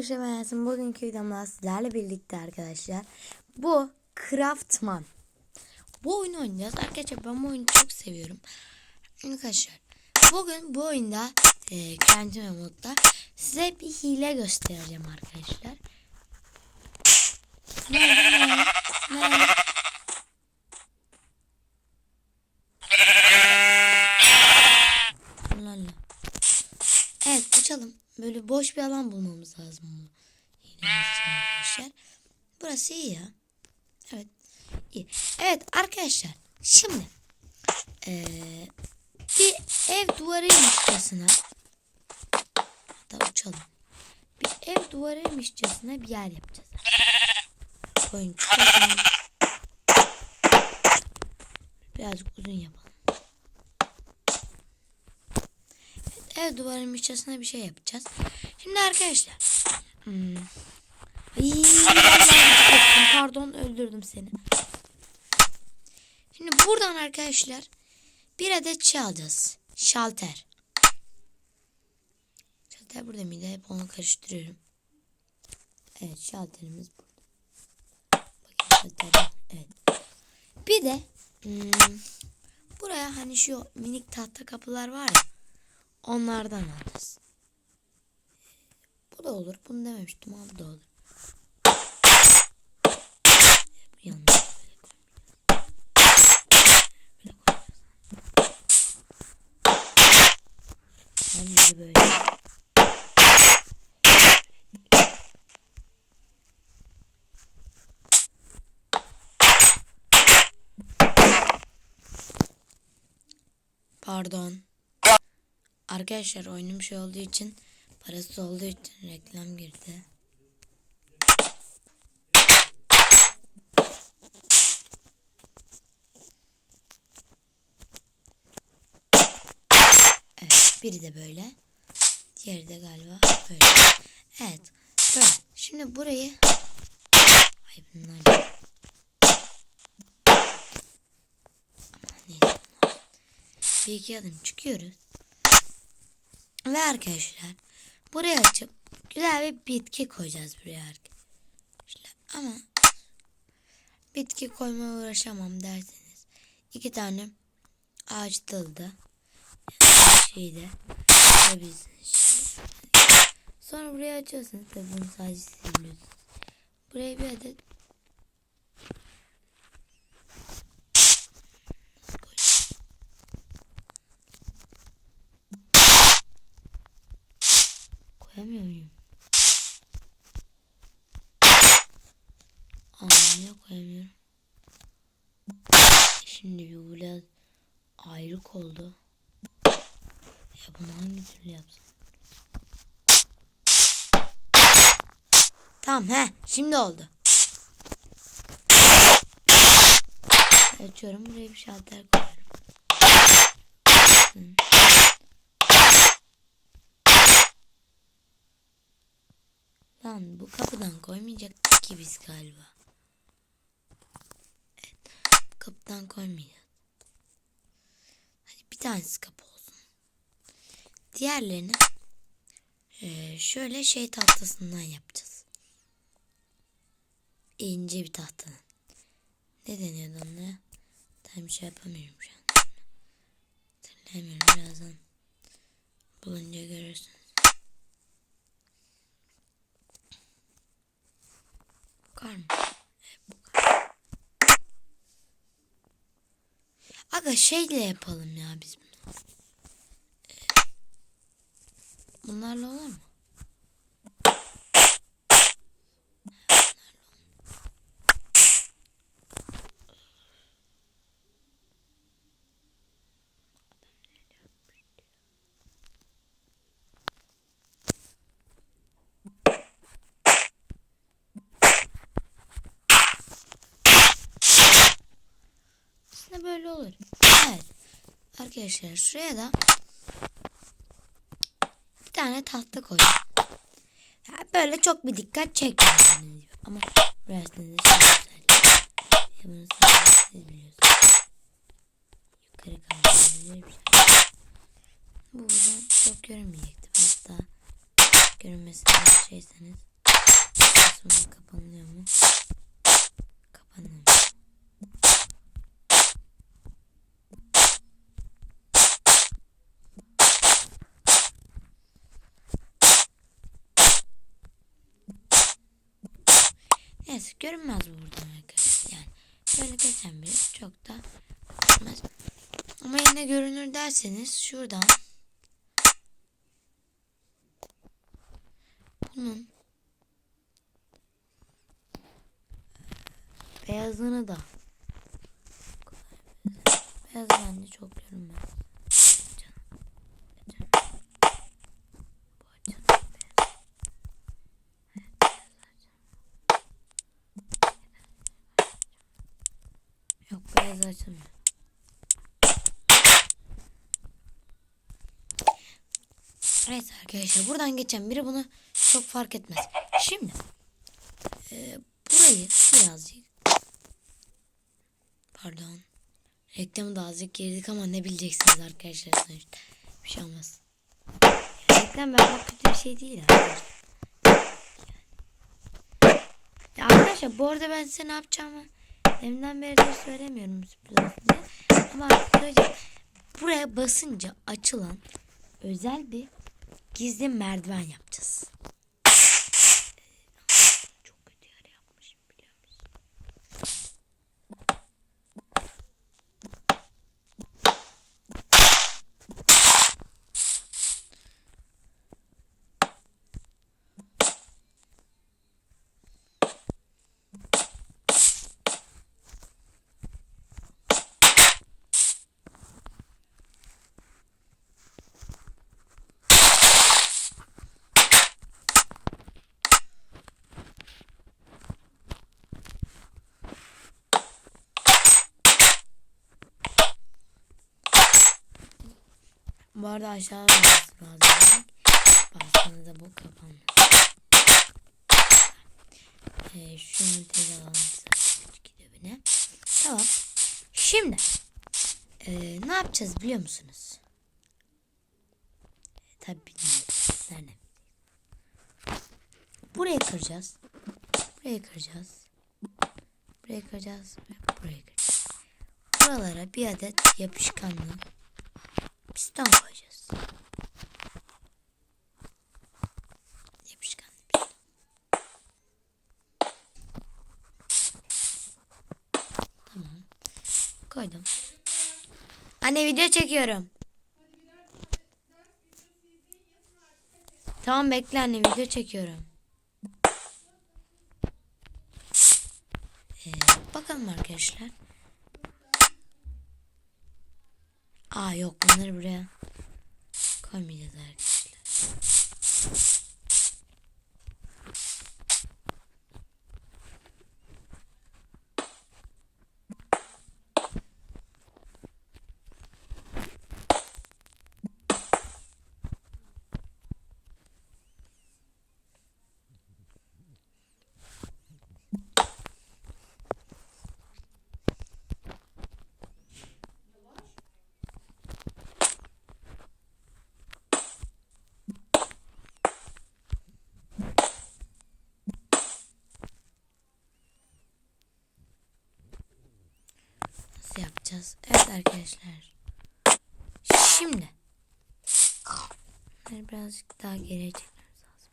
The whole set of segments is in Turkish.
Arkadaşlar ben Yasin. Bugünkü videomda sizlerle birlikte arkadaşlar. Bu Craftman. Bu oyunu oynayacağız. Arkadaşlar ben bu oyunu çok seviyorum. Arkadaşlar bugün bu oyunda e, kendi modda size bir hile göstereceğim arkadaşlar. Nerede? Nerede? Nerede? Allah Allah. Evet açalım. Böyle boş bir alan bulmamız lazım arkadaşlar. Burası iyi ya. Evet. iyi. Evet arkadaşlar. Şimdi ee, bir ev duvarıymışçasına hatta uçalım. Bir ev duvarıymışçasına bir yer yapacağız. Koyun çıkalım. Birazcık uzun yapalım. Ev duvarının içerisine bir şey yapacağız. Şimdi arkadaşlar. Hmm. Pardon öldürdüm seni. Şimdi buradan arkadaşlar bir adet şey alacağız. Şalter. Şalter burada mıydı? Hep onu karıştırıyorum. Evet şalterimiz burada. Bakın şalter. Evet. Bir de hmm, buraya hani şu minik tahta kapılar var ya. Onlardan alacağız. Bu da olur. Bunu dememiştim ama bu da olur. Yanlış. Pardon. Arkadaşlar oyunum şey olduğu için parası olduğu için reklam girdi. Evet biri de böyle. Diğeri de galiba böyle. Evet böyle. Şimdi burayı Ay bunlar. Bir iki adım çıkıyoruz. Ve arkadaşlar buraya açıp güzel bir bitki koyacağız buraya arkadaşlar. Ama bitki koymaya uğraşamam derseniz iki tane ağaç dalı da şeyde. Sonra buraya açıyorsunuz tabi bunu sadece siz biliyorsunuz. Buraya bir adet oldu. Ya bunu hangi türlü yapsam? Tamam he şimdi oldu. Açıyorum buraya bir şalter koyuyorum. Lan bu kapıdan koymayacaktık ki biz galiba. Evet. Kapıdan koymayacağız. Tanesi kapı olsun. Diğerlerini e, şöyle şey tahtasından yapacağız. İnce bir tahtanın. Ne deniyordu ona? Tam şey yapamıyorum şu an. Hatırlayamıyorum birazdan. Bulunca görürsün. Bakar mı? Evet, bakar. Aga şeyle yapalım ya biz bunu. Ee, bunlarla olur mu? Böyle olur. Evet. Arkadaşlar şuraya da bir tane tahta koy. Yani böyle çok bir dikkat çekmiyor. Ama burasını da sadece siz biliyorsunuz. Yukarı şey. Bu buradan çok görünmeyecekti. Hatta görünmesini şeyseniz Sonra kapanıyor mu? Kapanıyor. Görünmez bu buradan arkadaşlar. Yani böyle geçen biri çok da görünmez. Ama yine görünür derseniz şuradan bunun beyazını da beyaz bende çok görünmez. Canım. Canım. Bu açalım beyaz. Evet, beyaz açalım. Açılmıyor. Neyse arkadaşlar buradan geçen biri bunu çok fark etmez. Şimdi e, burayı birazcık pardon reklamı da azıcık girdik ama ne bileceksiniz arkadaşlar sonuçta bir şey olmaz. Yani reklam vermek kötü bir şey değil arkadaşlar. Ya arkadaşlar bu arada ben size ne yapacağımı deminden beridir söylemiyorum sürpriz diye. Ama söyleyeceğim. Buraya basınca açılan özel bir gizli merdiven yapacağız. Bu arada aşağı olması lazım. Baksana da bu kapandı. Ee, şunu tez alalım. Gidiyor. Tamam. Şimdi ee, ne yapacağız biliyor musunuz? E, tabii bilmiyoruz. Nerede? Burayı kıracağız. Burayı kıracağız. Burayı kıracağız. Burayı kıracağız. Buralara bir adet yapışkanlı piston koyacağız. Yapışkanlı piston. Tamam. Koydum. Anne video çekiyorum. Tamam bekle anne video çekiyorum. Ee, bakalım arkadaşlar. Aa yok bunları buraya koymayacağız arkadaşlar. Nasıl yapacağız? Evet arkadaşlar. Şimdi. Bunları birazcık daha geriye çekmemiz lazım.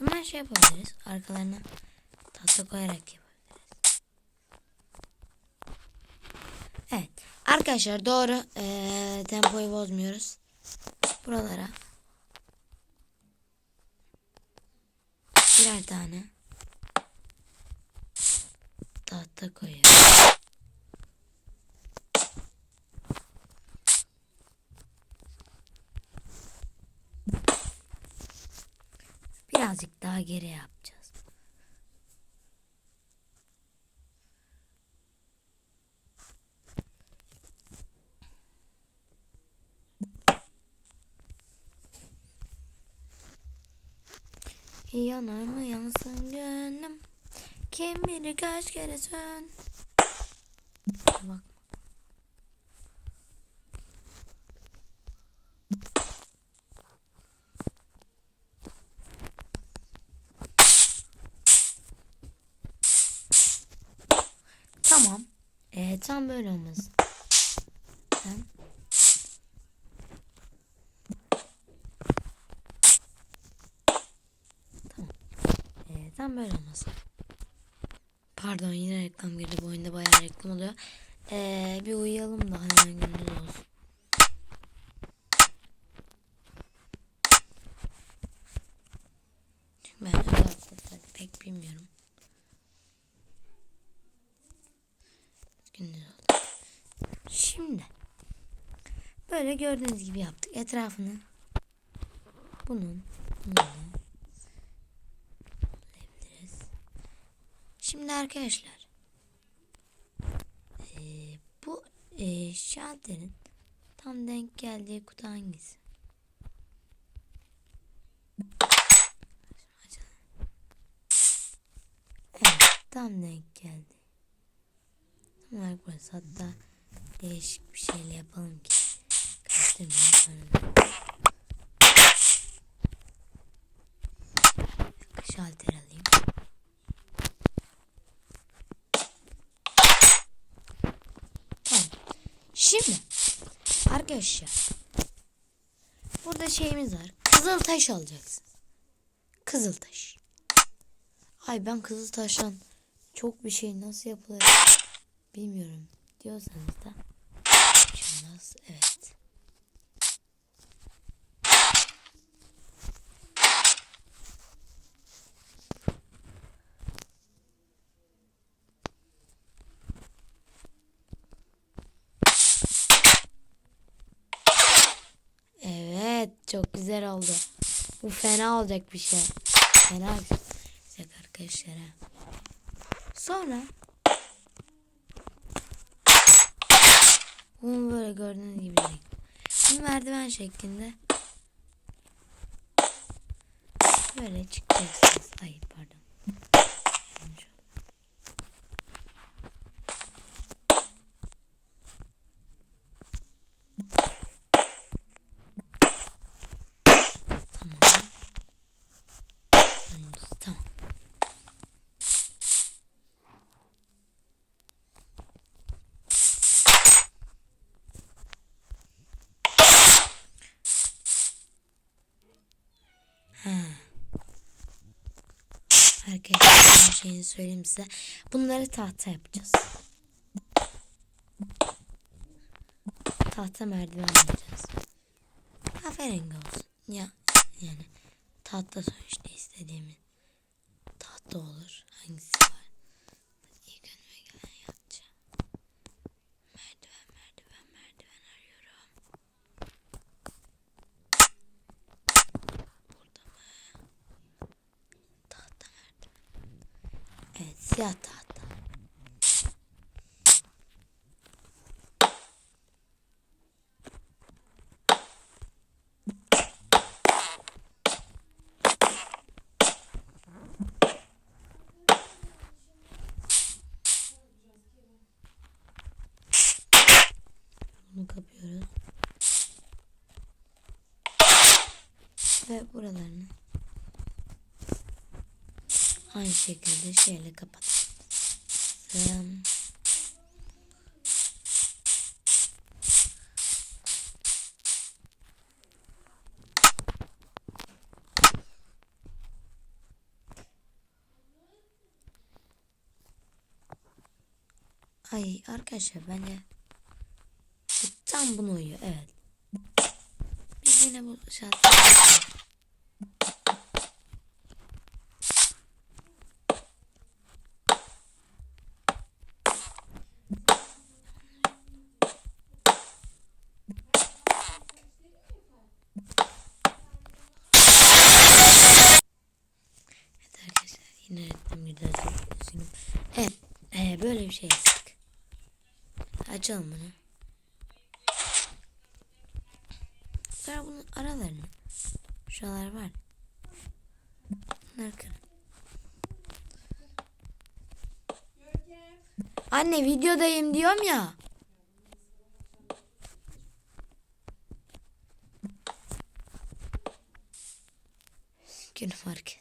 Bunlar şey yapabiliriz. Arkalarına tahta koyarak yapabiliriz. Evet. Arkadaşlar doğru. Ee, tempoyu bozmuyoruz. Buralara birer tane tahta koyuyoruz. Birazcık daha geri yapacağız. Yanar mı yansın gönlüm Kim bilir kaç kere sön Bak Evet tam böyle olmasın. Tamam. Ee, tam böyle olmasın. Pardon yine reklam girdi. Bu oyunda bayağı reklam oluyor. Ee, bir uyuyalım da hemen gündüz olsun. Çünkü ben öyle atletleri pek bilmiyorum. Gündüz oldu. Şimdi böyle gördüğünüz gibi yaptık. Etrafını bunun. Şimdi arkadaşlar eee, bu eee şalterin tam denk geldiği kutu hangisi? Tam denk geldi. Tam olarak burası hatta değişik bir şeyle yapalım ki sonra. Şalter alayım. Tamam. Şimdi arkadaşlar burada şeyimiz var. Kızıl taş alacaksın. Kızıl taş. Ay ben kızıl taştan çok bir şey nasıl yapılır bilmiyorum diyorsanız da yapacağız. Evet. Evet çok güzel oldu. Bu fena olacak bir şey. Fena olacak arkadaşlar. Sonra bunu böyle gördüğünüz gibi. Bir merdiven şeklinde böyle çıkacaksınız. Ay pardon. Yanlış oldu. Tamam. Sonuncusu, Tamam. Ha. Arkadaşlar şeyini söyleyeyim size. Bunları tahta yapacağız. Tahta merdiven yapacağız. Aferin olsun. Ya yani tahta sonuçta istediğimin tahta olur. Hangisi var? İlk önüme gelen yapacağım. Merdiven merdiven merdiven arıyorum. Burada mı? Tahta merdiven. Evet siyah tahta. Kapıyoruz. Ve buralarını aynı şekilde şöyle kapatalım. Ay arkadaşlar bence bu tam bunu uyuyor evet. Biz yine bu şartları Evet arkadaşlar yine reklam girdi. Üzgünüm. Evet ee, böyle bir şey yaptık. Açalım bunu. Sonra bunun aralarını şuralar var. Bunları kırın. Anne videodayım diyorum ya. Günüm arkadaşlar.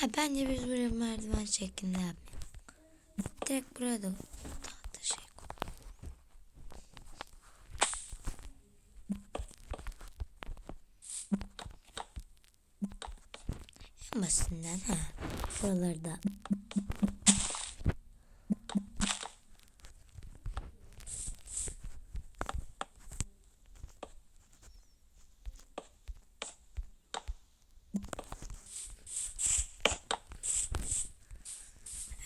Ha bence biz buraya merdiven şeklinde yapmayalım. Direkt buraya da tahta şey koy. En basitinden ha. Şuraları da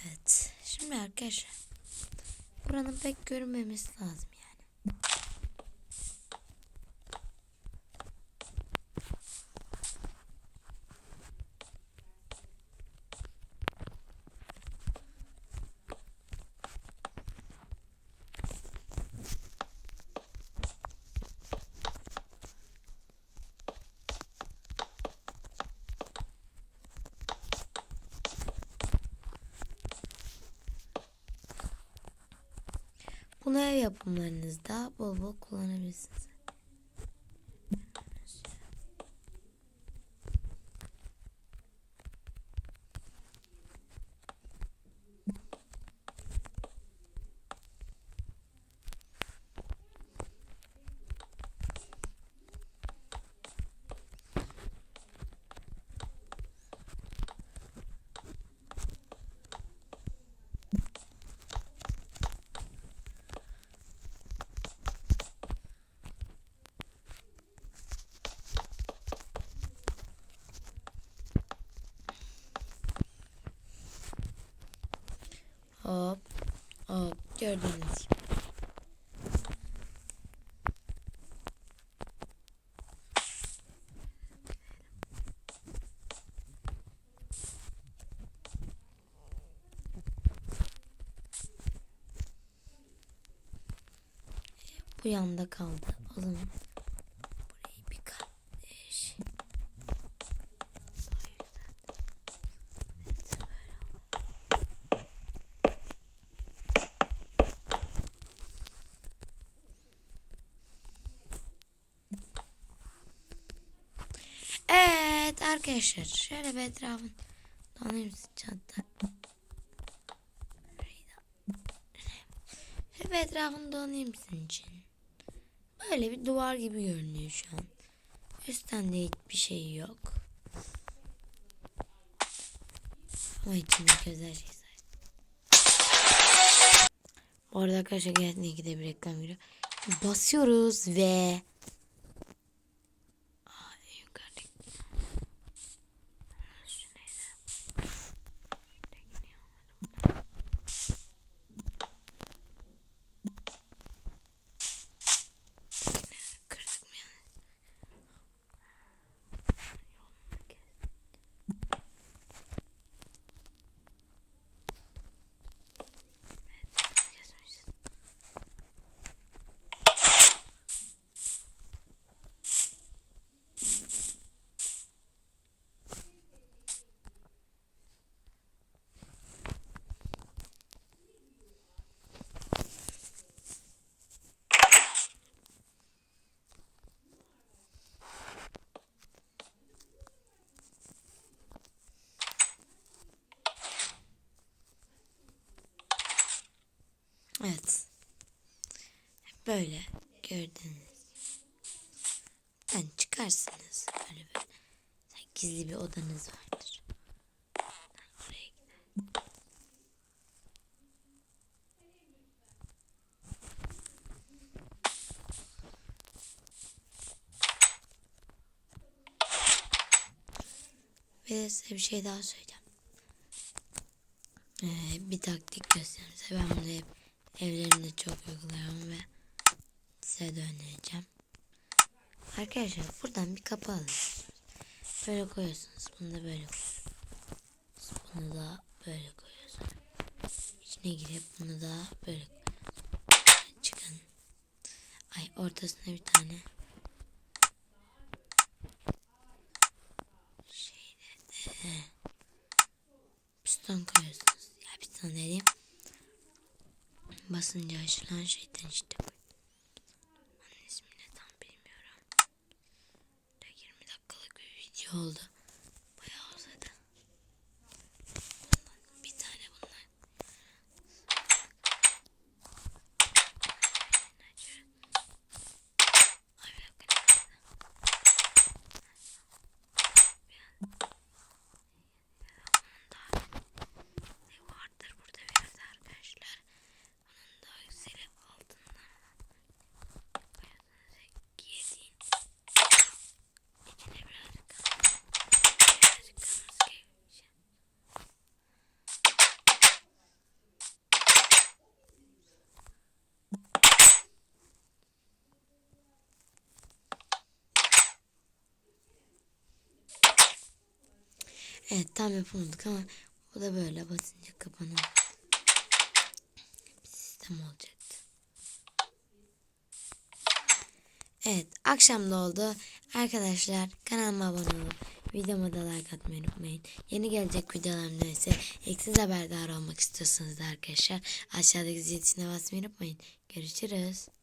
Evet. Şimdi arkadaşlar. Buranın pek görünmemesi lazım yani. Bunu ev yapımlarınızda bol bol kullanabilirsiniz. Gibi. Bu yanda kaldı. O zaman burayı bir kat değiş. Evet arkadaşlar şöyle bir etrafın donayım çanta. Şöyle bir etrafını donayım sizin için. Böyle bir duvar gibi görünüyor şu an. Üstten de hiçbir şey yok. Ama içindeki özel şey. Bu arada arkadaşlar geldiğinde ikide bir reklam giriyor. Basıyoruz ve Böyle gördüğünüz. Ben çıkarsınız böyle böyle. Gizli bir odanız vardır. Ve size bir şey daha söyleyeceğim. Ee, bir taktik göstereyim size. Ben bunu hep evlerimde çok uyguluyorum ve size de önereceğim. Arkadaşlar buradan bir kapı alıyorsunuz. Böyle koyuyorsunuz. Bunu da böyle koyuyorsunuz. Bunu da böyle koyuyorsunuz. İçine girip bunu da böyle. Çıkın. Ay ortasına bir tane şeyde e, piston koyuyorsunuz. Ya piston dediğim basınca açılan şeyden işte bu. Onun ismini tam bilmiyorum. Da 20 dakikalık bir video oldu. Bayağı uzadı. Evet tam yapamadık ama bu da böyle basınca kapanan bir sistem olacaktı. Evet akşam da oldu. Arkadaşlar kanalıma abone olup videoma da like atmayı unutmayın. Yeni gelecek videolarım neyse eksiz haberdar olmak istiyorsanız da arkadaşlar aşağıdaki zil basmayı unutmayın. Görüşürüz.